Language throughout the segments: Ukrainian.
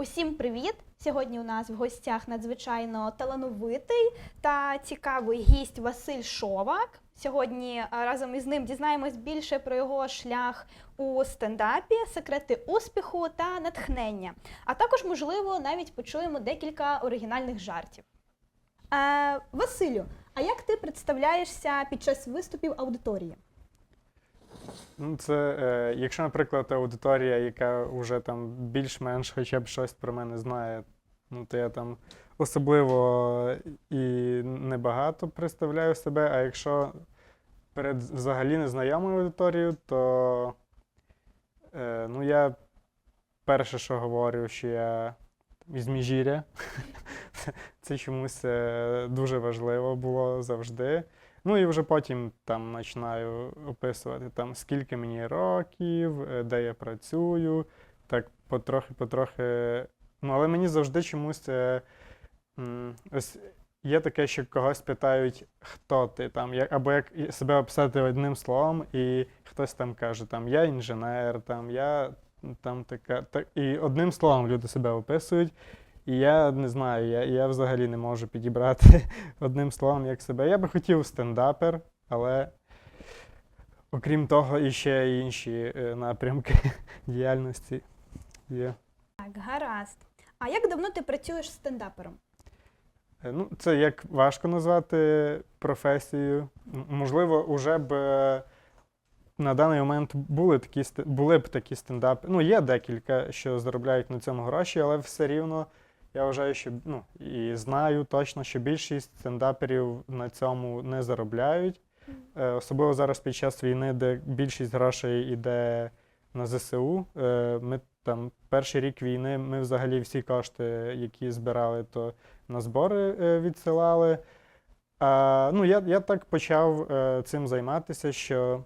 Усім привіт! Сьогодні у нас в гостях надзвичайно талановитий та цікавий гість Василь Шовак. Сьогодні е, разом із ним дізнаємось більше про його шлях у стендапі, секрети успіху та натхнення. А також, можливо, навіть почуємо декілька оригінальних жартів. Е, Василю, а як ти представляєшся під час виступів аудиторії? Ну, це, е, якщо, наприклад, аудиторія, яка вже там більш-менш хоча б щось про мене знає, ну то я там особливо і небагато представляю себе. А якщо перед взагалі незнайомою аудиторією, то е, ну, я перше, що говорю, що я із Міжіря. Це- чомусь е, дуже важливо було завжди. Ну і вже потім там починаю описувати, там, скільки мені років, е, де я працюю, так потрохи-потрохи. Ну, але мені завжди чомусь е, ось є таке, що когось питають, хто ти там, як, або як себе описати одним словом, і хтось там каже, там, я інженер, там, я там така. Так, і одним словом люди себе описують. І я не знаю, я, я взагалі не можу підібрати одним словом як себе. Я би хотів стендапер, але окрім того, і ще інші е, напрямки діяльності є. Так, гаразд. А як давно ти працюєш стендапером? Е, Ну, це як важко назвати професією. Можливо, уже б е, на даний момент були такі були б такі стендапи. Ну, є декілька, що заробляють на цьому гроші, але все рівно я вважаю, що ну, і знаю точно, що більшість стендаперів на цьому не заробляють. Е, Особливо зараз під час війни, де більшість грошей йде на ЗСУ. Е, Ми там перший рік війни ми взагалі всі кошти, які збирали, то на збори е, відсилали. А, ну, я, я так почав е, цим займатися, що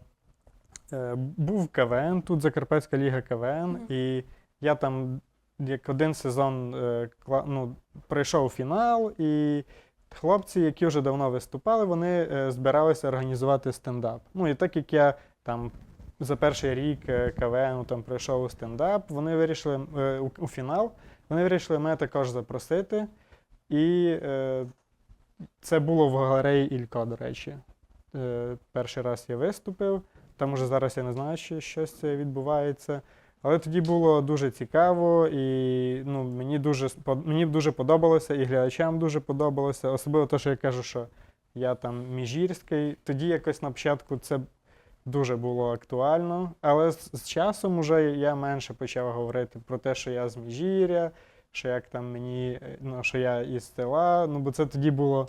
е, був КВН, тут Закарпатська ліга КВН, Мгм. і я там як один сезон е, ну, пройшов фінал, і хлопці, які вже давно виступали, вони е, збиралися організувати стендап. Ну і так як я там за перший рік е, КВН там пройшов у стендап, вони вирішили у, фінал, вони вирішили мене також запросити. І це було в галереї Ілько, до речі. Перший раз я виступив. Там уже зараз я не знаю, що щось відбувається. Але тоді було дуже цікаво, і ну, мені дуже мені дуже подобалося, і глядачам дуже подобалося. Особливо те, що я кажу, що я там міжірський. Тоді якось на початку це дуже було актуально. Але з, з часом уже я менше почав говорити про те, що я з Міжіря, що як там мені, е, ну, що я із села. Ну, бо це тоді було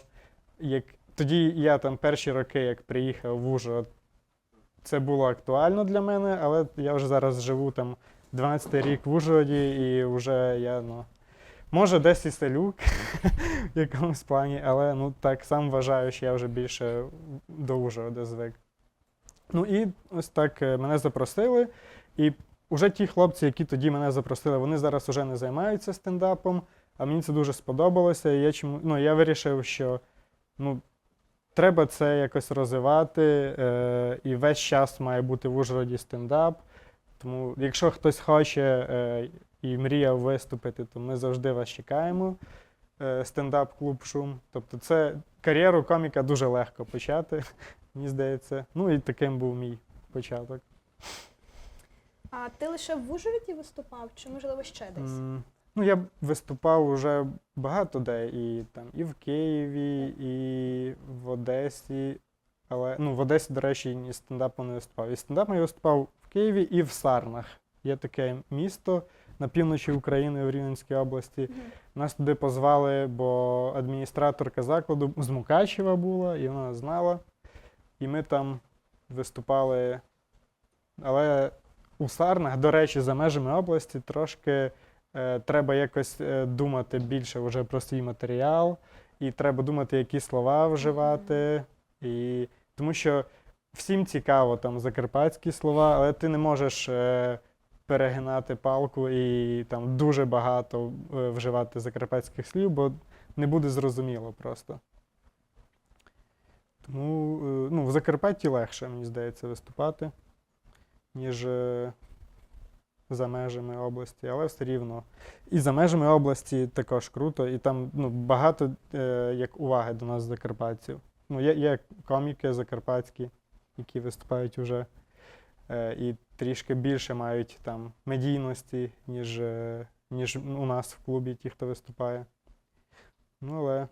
як. Тоді я там перші роки, як приїхав в Ужгород, це було актуально для мене, але я вже зараз живу там 12 рік в Ужгороді, і вже я, ну, може, десь і селюк в якомусь плані, але ну так сам вважаю, що я вже більше до Ужгорода звик. Ну і ось так е, мене запросили. І вже ті хлопці, які тоді мене запросили, вони зараз вже не займаються стендапом, а мені це дуже сподобалося. І я чому, ну, я вирішив, що ну, треба це якось розвивати, е, і весь час має бути в Ужгороді стендап. Тому, якщо хтось хоче е, і мріяв виступити, то ми завжди вас чекаємо. Е, стендап-клуб Шум. Тобто, це кар'єру коміка дуже легко почати, мені здається. Ну і таким був мій початок. А ти лише в Ужгороді виступав, чи можливо ще десь? М, Ну, я виступав уже багато де, і там і в Києві, і в Одесі. Але ну, в Одесі, до речі, ні стендапом не виступав. І стендапом я виступав в Києві і в Сарнах. Є таке місто на півночі України в Рівненській області. Нас туди позвали, бо адміністраторка закладу з Мукачева була, і вона знала. І ми там виступали. Але у Сарнах, до речі, за межами області трошки треба якось е, думати більше вже про свій матеріал, і треба думати, які слова вживати. І, тому що всім цікаво там закарпатські слова, але ти не можеш е, перегинати палку і там дуже багато е, вживати закарпатських слів, бо не буде зрозуміло просто. Тому е, ну, в Закарпатті легше, мені здається, виступати, ніж е, за межами області, але все рівно. І за межами області також круто, і там ну, багато е, як уваги до нас закарпатців. Ну, є, є коміки закарпатські, які виступають уже е, і трішки більше мають там медійності, ніж, е, ніж у нас в клубі, ті, хто виступає. Ну, але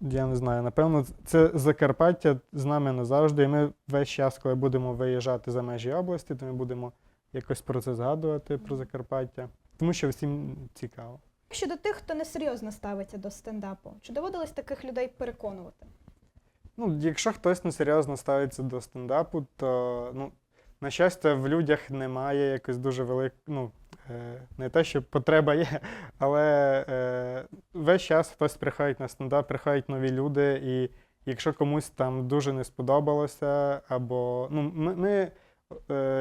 я не знаю, напевно, це Закарпаття з нами назавжди. І ми весь час, коли будемо виїжджати за межі області, то ми будемо якось про це згадувати, про Закарпаття. Тому що всім цікаво. Щодо тих, хто несерйозно ставиться до стендапу, чи доводилось таких людей переконувати? Ну, якщо хтось несерйозно ставиться до стендапу, то ну, на щастя, в людях немає якось дуже велик, ну, е, не те, що потреба є, але е, весь час хтось приходить на стендап, приходять нові люди, і якщо комусь там дуже не сподобалося, або ну, ми, ми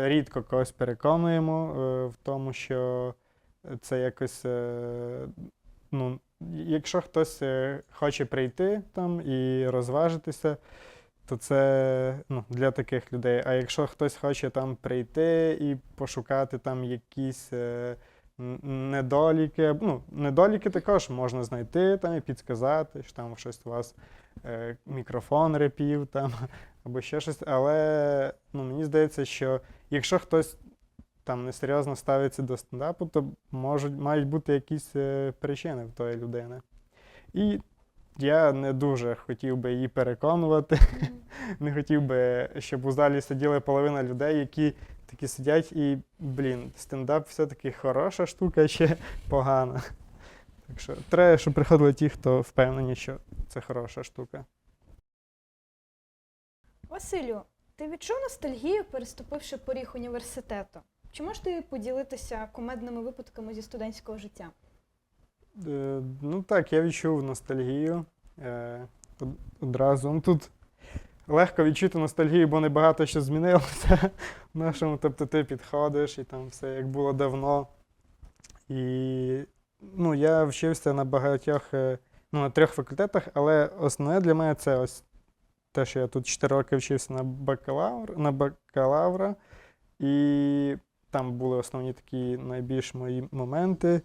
рідко когось переконуємо е, в тому, що це якось. Е, ну, якщо хтось е, хоче прийти там і розважитися, то це ну, для таких людей. А якщо хтось хоче там прийти і пошукати там якісь е, недоліки, ну, недоліки також можна знайти там і підсказати, що там щось у вас е, мікрофон репів там, або ще щось. Але ну, мені здається, що якщо хтось там несерйозно ставиться до стендапу, то можуть, мають бути якісь е, причини в тої людини. І я не дуже хотів би її переконувати. Не хотів би, щоб у залі сиділи половина людей, які такі сидять і, блін, стендап все-таки хороша штука, ще погана. Так що треба, щоб приходили ті, хто впевнені, що це хороша штука. Василю, ти відчув ностальгію, переступивши поріг університету? Чи можеш ти поділитися кумедними випадками зі студентського життя? Е, ну так, я відчув ностальгію е, одразу. Ну, тут легко відчути ностальгію, бо небагато що змінилося нашому. Тобто ти підходиш і там все як було давно. І ну, я вчився на багатьох, е, ну, на трьох факультетах, але основне для мене це ось те, що я тут 4 роки вчився на бакалавр, на бакалавра. І там були основні такі найбільш мої моменти.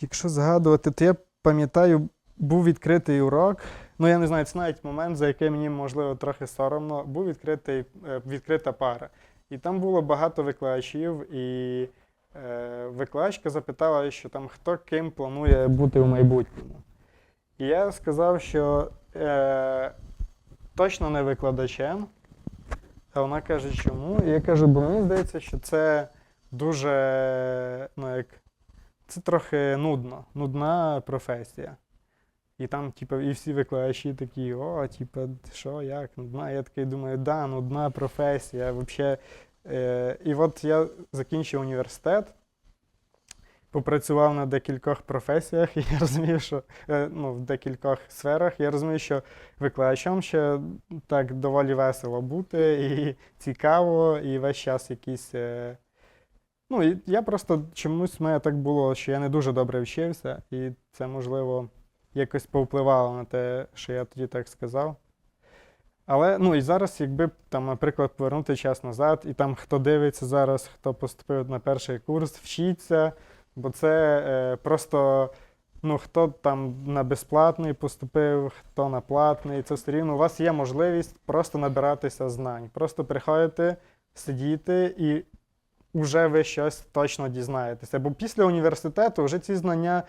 Якщо згадувати, то я пам'ятаю, був відкритий урок. Ну, я не знаю, це навіть момент, за який мені, можливо, трохи соромно. Був відкритий, е, відкрита пара. І там було багато викладачів, і е, викладачка запитала, що там хто ким планує бути в майбутньому. І я сказав, що е, точно не викладачем. А вона каже, чому? І я кажу, бо мені здається, що це дуже, ну як, це трохи нудно, нудна професія. І там, типу, і всі викладачі такі, о, типу, що, як, нудна. Я такий думаю, да, нудна професія. Вообще. Е, і от я закінчив університет, попрацював на декількох професіях, і я розумію, що е, ну, в декількох сферах, я розумію, що викладачом ще так доволі весело бути, і цікаво, і весь час якісь. Е, Ну, я просто чомусь в мене так було, що я не дуже добре вчився, і це, можливо, якось повпливало на те, що я тоді так сказав. Але ну і зараз, якби там, наприклад, повернути час назад, і там хто дивиться зараз, хто поступив на перший курс, вчіться, бо це е, просто ну, хто там на безплатний поступив, хто на платний, це все рівно. У вас є можливість просто набиратися знань, просто приходити, сидіти і вже ви щось точно дізнаєтеся. Бо після університету вже ці знання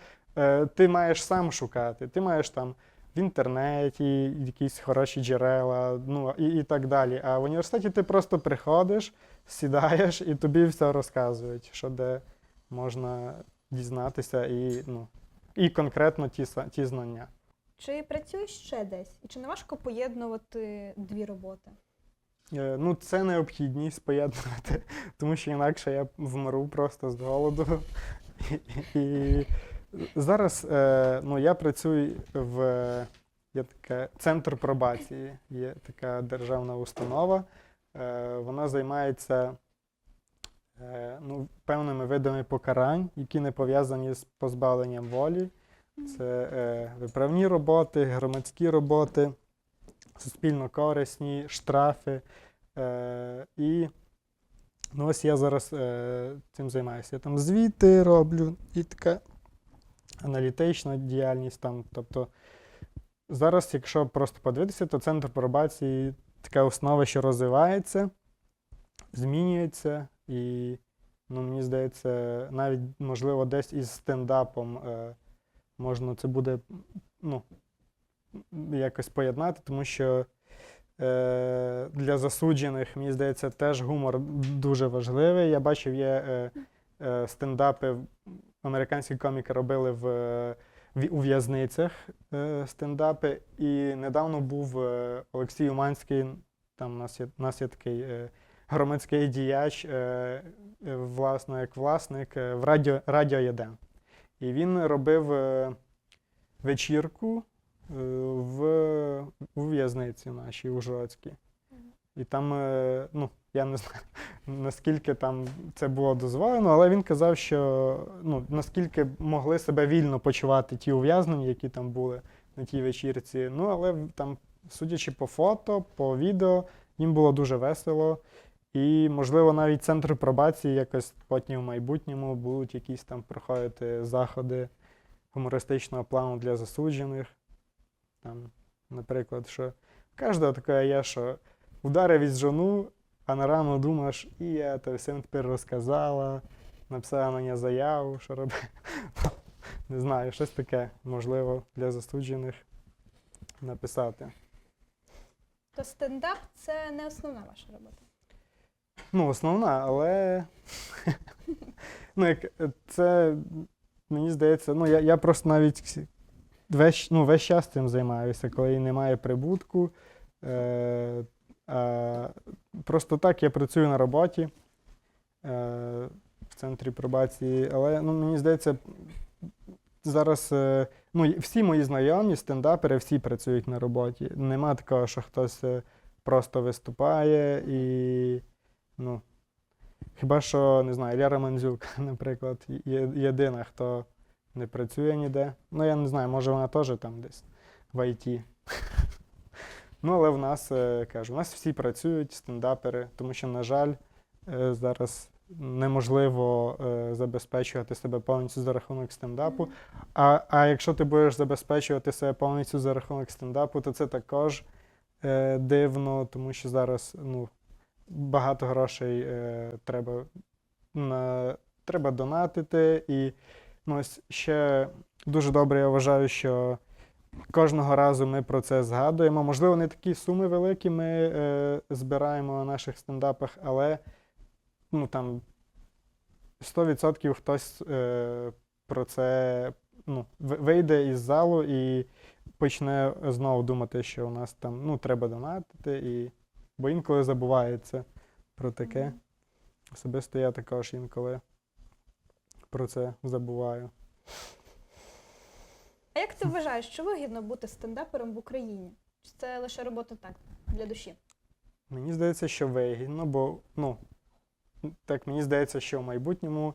ти маєш сам шукати. Ти маєш там в інтернеті якісь хороші джерела, ну і, і так далі. А в університеті ти просто приходиш, сідаєш і тобі все розказують, що де можна дізнатися і, ну, і конкретно ті, ті знання. Чи працюєш ще десь? І чи не важко поєднувати дві роботи? Е, Ну, це необхідність поєднувати, тому що інакше я вмру просто з голоду. І зараз е, ну, я працюю в є таке, центр пробації, є така державна установа. Е, Вона займається е, ну, певними видами покарань, які не пов'язані з позбавленням волі. Це виправні роботи, громадські роботи, суспільно корисні, штрафи. І Ну, ось я зараз цим займаюся. Я там звіти роблю і така аналітична діяльність там. Тобто зараз, якщо просто подивитися, то центр пробації така основа, що розвивається, змінюється, і ну, мені здається, навіть можливо десь із стендапом е, можна це буде ну, якось поєднати, тому що е, для засуджених, мені здається, теж гумор дуже важливий. Я бачив, є е, е, стендапи, американські коміки робили в, в- у в'язницях е, стендапи. І недавно був е, Олексій Уманський, там у нас є, у нас є такий е, громадський діяч, е, е, власне, як власник е, в радіо, радіо Єден. І він робив е, вечірку е, в, у в'язниці нашій Ужгородській. І там, е, ну, я не знаю, наскільки там це було дозволено, але він казав, що ну, наскільки могли себе вільно почувати ті ув'язнені, які там були на тій вечірці. Ну, але там, судячи по фото, по відео, їм було дуже весело. І, можливо, навіть центр пробації якось потім в майбутньому будуть якісь там проходити заходи гумористичного плану для засуджених. Там, наприклад, що кожного таке є, що ударив із жону, рану думаєш, і я то всім тепер розказала, написала на нього заяву, що робити. Не знаю, щось таке, можливо, для засуджених написати. То стендап це не основна ваша робота. Ну, основна, але ну, як, це мені здається, ну, я, я просто навіть весь, ну, весь час цим займаюся, коли немає прибутку. Е, просто так я працюю на роботі е, в центрі пробації, але ну, мені здається, зараз е, ну, всі мої знайомі, стендапери, всі працюють на роботі. Нема такого, що хтось е, просто виступає і. Ну, хіба що, не знаю, Ляра Мандзюк, наприклад, є єдина, хто не працює ніде. Ну, я не знаю, може вона теж там десь в ІТ. Ну, але в нас, е, кажу, у нас всі працюють, стендапери, тому що, на жаль, е, зараз неможливо е, забезпечувати себе повністю за рахунок стендапу. А, а якщо ти будеш забезпечувати себе повністю за рахунок стендапу, то це також дивно, тому що зараз ну, багато грошей треба, на, треба донатити. І ну, ось ще дуже добре я вважаю, що кожного разу ми про це згадуємо. Можливо, не такі суми великі ми е, збираємо на наших стендапах, але ну, там 100% хтось е, про це ну, вийде із залу і почне знову думати, що у нас там ну, треба донатити, і... бо інколи забувається про таке. Особисто я також інколи про це забуваю. Ти вважаєш, що вигідно бути стендапером в Україні? Чи це лише робота так, для душі? Мені здається, що вигідно, бо ну, так мені здається, що в майбутньому,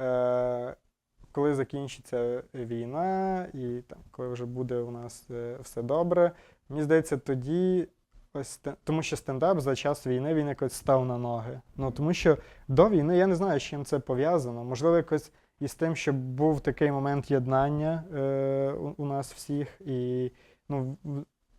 е, коли закінчиться війна, і там, коли вже буде у нас е, все добре, мені здається, тоді ось тому що стендап за час війни він якось став на ноги. Ну тому що до війни я не знаю, з чим це пов'язано. Можливо, якось із тим, що був такий момент єднання е, у, у нас всіх, і ну,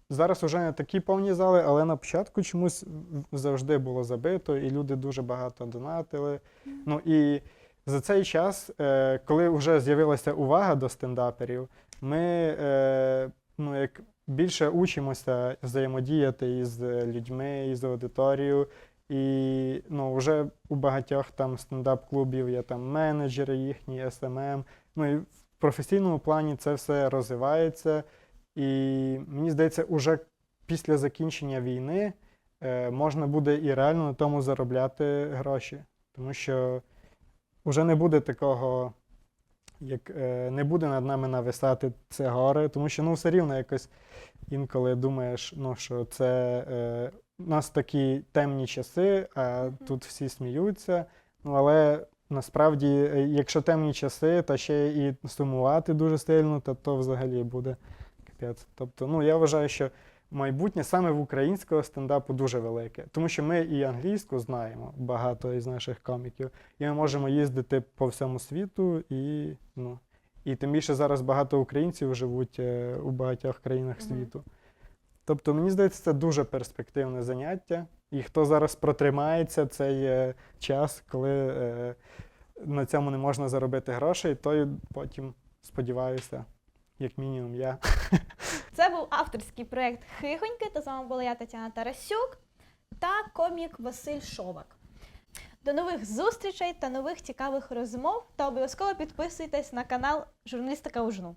Зараз вже не такі повні зали, але на початку чомусь завжди було забито, і люди дуже багато донатили. Ну і за цей час, е, коли вже з'явилася увага до стендаперів, ми е, ну, як більше учимося взаємодіяти із людьми, із аудиторією. І ну, вже у багатьох там стендап-клубів є там менеджери їхні, СММ. Ну і в професійному плані це все розвивається. І мені здається, уже після закінчення війни е, можна буде і реально на тому заробляти гроші. Тому що вже не буде такого, як е, не буде над нами нависати це горе, тому що ну, все рівно якось інколи думаєш, ну, що це е, у нас такі темні часи, а тут всі сміються. Ну, але насправді, е, якщо темні часи, та ще і сумувати дуже сильно, то, то взагалі буде капець. Тобто, ну, я вважаю, що майбутнє саме в українського стендапу дуже велике. Тому що ми і англійську знаємо багато із наших коміків, і ми можемо їздити по всьому світу, і, ну, і тим більше зараз багато українців живуть е, у багатьох країнах Мгм. світу. Тобто, мені здається, це дуже перспективне заняття. І хто зараз протримається цей е, час, коли е, на цьому не можна заробити грошей, той потім, сподіваюся, як мінімум я. Це був авторський проєкт Хигоньки. Та з вами була я Тетяна Тарасюк та комік Василь Шовак. До нових зустрічей та нових цікавих розмов. Та обов'язково підписуйтесь на канал Журналістика ужну.